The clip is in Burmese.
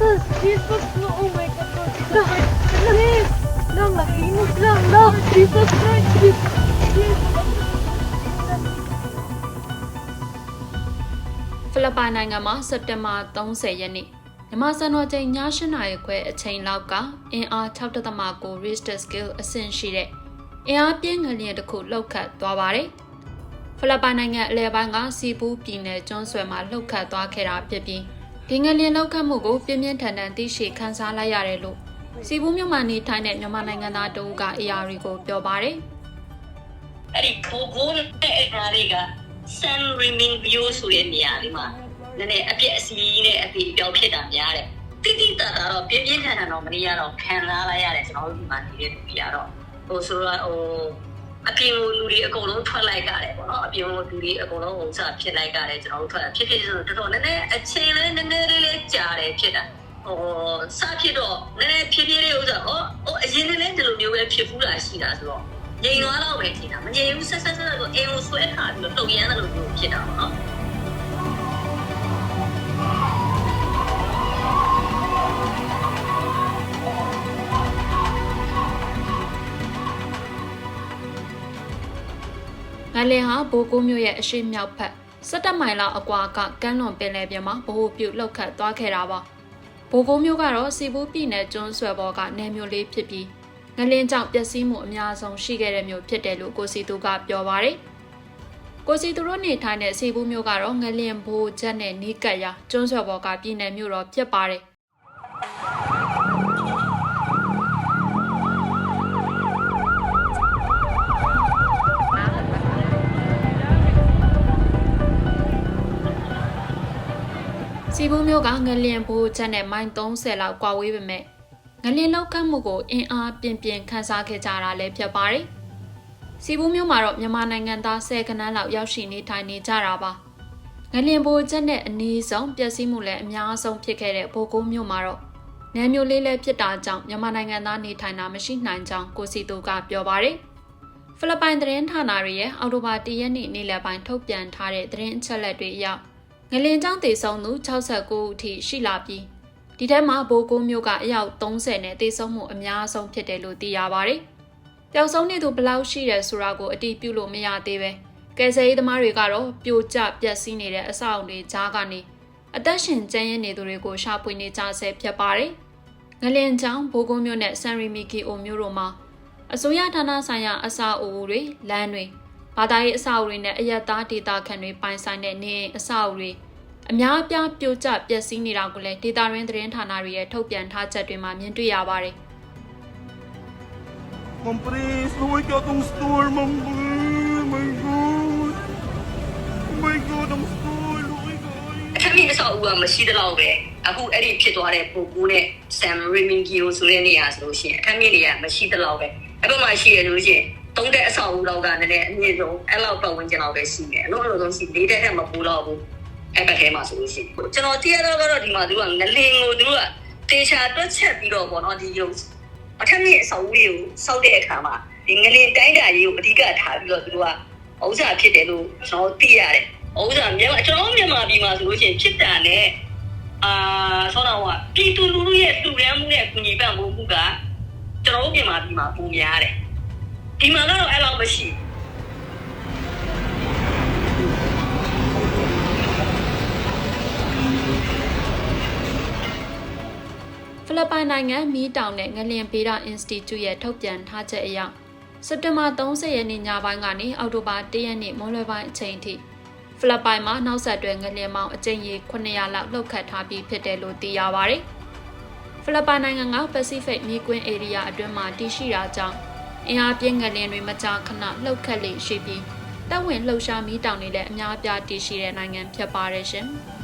lang. Jesus. Jesus. Oh my God. Lang. Lang. Lang. Nakinig lang. Lang. Jesus Christ. Jesus. ဖိလစ်ပိုင်နိုင်ငံမှာစက်တင်ဘာ30ရက်နေ့မြန်မာစံတော်ချိန်ည8နာရီခွဲအချိန်လောက်ကအင်အား6.9 Richter scale အဆင့်ရှိတဲ့အင်အားပြင်းငလျင်တစ်ခုလှုပ်ခတ်သွားပါတယ်။ဖိလစ်ပိုင်နိုင်ငံအလဲပိုင်းကစီပူးပြည်နယ်ကျွန်းဆွယ်မှာလှုပ်ခတ်သွားခဲ့တာဖြစ်ပြီး ဒီငလျင်လှုပ်ခတ်မှုကိုပြင်းပြင်းထန်ထန်သိရှိခန်းစားလိုက်ရတယ်လို့စီပူးမြို့မှာနေထိုင်တဲ့မြန်မာနိုင်ငံသားတဦးက AR ကိုပြောပါတယ်။အဲ့ဒီကိုကိုနဲ့အဲ့ဒါတွေက San Rimin View ဆိုတဲ့နေရာလေးမှာနည်းနည်းအပြည့်အစည်းနဲ့အပြည့်အပြောင်းဖြစ်တာများတယ်တိတိတတ်တာတော့ပြင်းပြင်းထန်ထန်တော့မနေရတော့ခံစားလိုက်ရတယ်ကျွန်တော်တို့ဒီမှာနေတဲ့လူတွေကတော့ဟိုဆိုတော့ဟို အပြင်လူတွေအကုန်လုံးထွက်လိုက်ကြတယ်ပေါ့နော်အပြင်လူတွေအကုန်လုံးဟိုစဖြစ်လိုက်ကြတယ်ကျွန်တော်တို့ထွက်ဖြစ်ဖြစ်ဆိုတော့တော်တော်နည်းနည်းအချိန်လေးနည်းနည်းလေးလေးကြာတယ်ဖြစ်တာဟိုစဖြစ်တော့နည်းနည်းဖြည်းဖြည်းလေးဥစ္စာဟောဟိုအရင်ကလည်းဒီလိုမျိုးပဲဖြစ်ဖူးတာရှိတာဆိုတော့ငြိမ်သွားတော့ပဲထင်တာမငြိမ်ဘူးဆက်ဆက်ဆက်ဆက်ကိုအိမ်ကိုဆွဲထားပြီးတော့တုံရမ်းတယ်လို့ပြောဖြစ်တာပေါ့နော် လင်ဟာဘိုးကိုမြို့ရဲ့အရှိမြောက်ဖက်17မိုင်လောက်အကွာကကမ်းလွန်ပင်လယ်ပြင်မှာဗဟိုပြုတ်လောက်ခတ်သွားခဲ့တာပါဘိုးကိုမြို့ကတော့စီဘူးပြည်နယ်ကျွန်းဆွယ်ပေါ်ကနယ်မြို့လေးဖြစ်ပြီးငလင်ကြောင့်ပျက်စီးမှုအများဆုံးရှိခဲ့တဲ့မြို့ဖြစ်တယ်လို့ကိုစီသူကပြောပါတယ်ကိုစီသူတို့နေထိုင်တဲ့စီဘူးမြို့ကတော့ငလင်ဘိုးချက်နဲ့နီးကပ်ရာကျွန်းဆွယ်ပေါ်ကပြည်နယ်မြို့တော်ဖြစ်ပါတယ် စီဘူးမျိုးကငလျင်ဘူချက်နဲ့မိုင်30လောက်ကွာဝေးပေမဲ့ငလျင်လောက်ကမှုကိုအင်အားပြင်းပြင်းခန်းစားခဲ့ကြတာလည်းဖြစ်ပါတယ်။စီဘူးမျိုးမှာတော့မြန်မာနိုင်ငံသား10ခန်းလောက်ရောက်ရှိနေထိုင်နေကြတာပါ။ငလျင်ဘူချက်နဲ့အနည်းဆုံးပျက်စီးမှုလည်းအများဆုံးဖြစ်ခဲ့တဲ့ဘိုကုန်းမျိုးမှာတော့နယ်မျိုးလေးလည်းဖြစ်တာကြောင့်မြန်မာနိုင်ငံသားနေထိုင်တာမရှိနိုင်ကြောင်းကိုစီတူကပြောပါတယ်။ဖိလစ်ပိုင်သတင်းဌာနတွေရဲ့အော်တိုဘာ၁ရက်နေ့နေ့လယ်ပိုင်းထုတ်ပြန်ထားတဲ့သတင်းအချက်အလက်တွေအရ ငလင်ကြောင့်တေဆုံးသူ69ဦးအထိရှိလာပြီးဒီထဲမှာဘိုးကိုမျိုးကအယောက်30နဲ့တေဆုံးမှုအများဆုံးဖြစ်တယ်လို့သိရပါတယ်။ပျောက်ဆုံးနေသူဘယ်လောက်ရှိတယ်ဆိုတာကိုအတိပြုလို့မရသေးပဲကယ်ဆယ်ရေးသမားတွေကတော့ပြိုကျပျက်စီးနေတဲ့အဆောက်အအုံတွေကြားကနေအသက်ရှင်ကျန်းရင်းနေသူတွေကိုရှာဖွေနေကြဆဲဖြစ်ပါတယ်။ငလင်ကြောင့်ဘိုးကိုမျိုးနဲ့ဆန်ရီမီကီအိုမျိုးတို့မှာအစိုးရဌာနဆိုင်ရာအဆောက်အဦတွေလမ်းတွေ ဘာသာရေးအဆောက်အဦတွေနဲ့အယက်သားဒေတာခံတွေပိုင်ဆိုင်တဲ့နေအိမ်အဆောက်အဦတွေအများအပြားပြိုကျပျက်စီးနေတာကိုလည်းဒေတာရင်းသတင်းဌာနတွေရဲ့ထုတ်ပြန်ထားချက်တွေမှာမြင်တွေ့ရပါတယ် Mampres, luwag ka tong store, Mampres. My God. Oh my God, ang store. Luwag ka. အထက်မြင့်အဆောက်အဦကမရှိတဲ့လောက်ပဲအခုအဲ့ဒီဖြစ်သွားတဲ့ပုံကိုနဲ့ San Remigio ဆိုတဲ့နေရာဆိုလို့ရှိရင်အထက်မြင့်တွေကမရှိတဲ့လောက်ပဲအဲ့ဘက်မှာရှိရလို့ရှိရင် တုံးတဲ့အဆောက်အဦလောက်ကနည်းနည်းအမြင့်ဆုံးအဲ့လောက်ပတ်ဝန်းကျင်လောက်ပဲရှိတယ်အလို့အလို့ဆုံးရှိလေးတဲ့ထက်မပူတော့ဘူးအဲ့ဘက်ထဲမှာဆိုလို့ရှိရင်ကျွန်တော်တည့်ရတော့ကတော့ဒီမှာသူကငလင်ကိုသူကတေချာတွက်ချက်ပြီးတော့ပေါ့နော်ဒီရုပ်အထက်မြင့်အဆောက်အဦတွေကိုစောက်တဲ့အခါမှာဒီငလင်တိုင်းတာရေးကိုအဓိကထားပြီးတော့သူတို့ကဥစ္စာဖြစ်တယ်လို့ကျွန်တော်သိရတယ်။ဥစ္စာမြန်မာကျွန်တော်မြန်မာပြည်မှာဆိုလို့ရှိရင်ဖြစ်တာနဲ့အာဆောတော့ကပြည်သူလူထုရဲ့လူရမ်းမှုနဲ့ကူညီပံ့ပိုးမှုကကျွန်တော်မြန်မာပြည်မှာပုံများတယ်။ ဒီမှာကတော့အဲ့လောက်မရှိဘူးဖိလစ်ပိုင်နိုင်ငံမီးတောင်နဲ့ငလျင်ဗေဒအင်စတီကျူရဲ့ထုတ်ပြန်ထားချက်အရစက်တင်ဘာ30ရက်နေ့ညပိုင်းကနေအောက်တိုဘာ1ရက်နေ့မွန်းလွဲပိုင်းအချိန်ထိဖိလစ်ပိုင်မှာနောက်ဆက်တွဲငလျင်မောင်းအကြိမ်ရေ900လောက်လှုပ်ခတ်ထားပြီးဖြစ်တယ်လို့သိရပါတယ်။ဖိလစ်ပိုင်နိုင်ငံက Pacific မီးကွင်း area အတွင်းမှာတည်ရှိတာကြောင့် အင်အားပြင်းငလျင်တွေမကြာခဏလှုပ်ခတ်လေရှိပြီးတပ်ဝင်လှုပ်ရှားမီးတောင်တွေလည်းအများအပြားတည်ရှိတဲ့နိုင်ငံဖြစ်ပါတယ်ရှင်။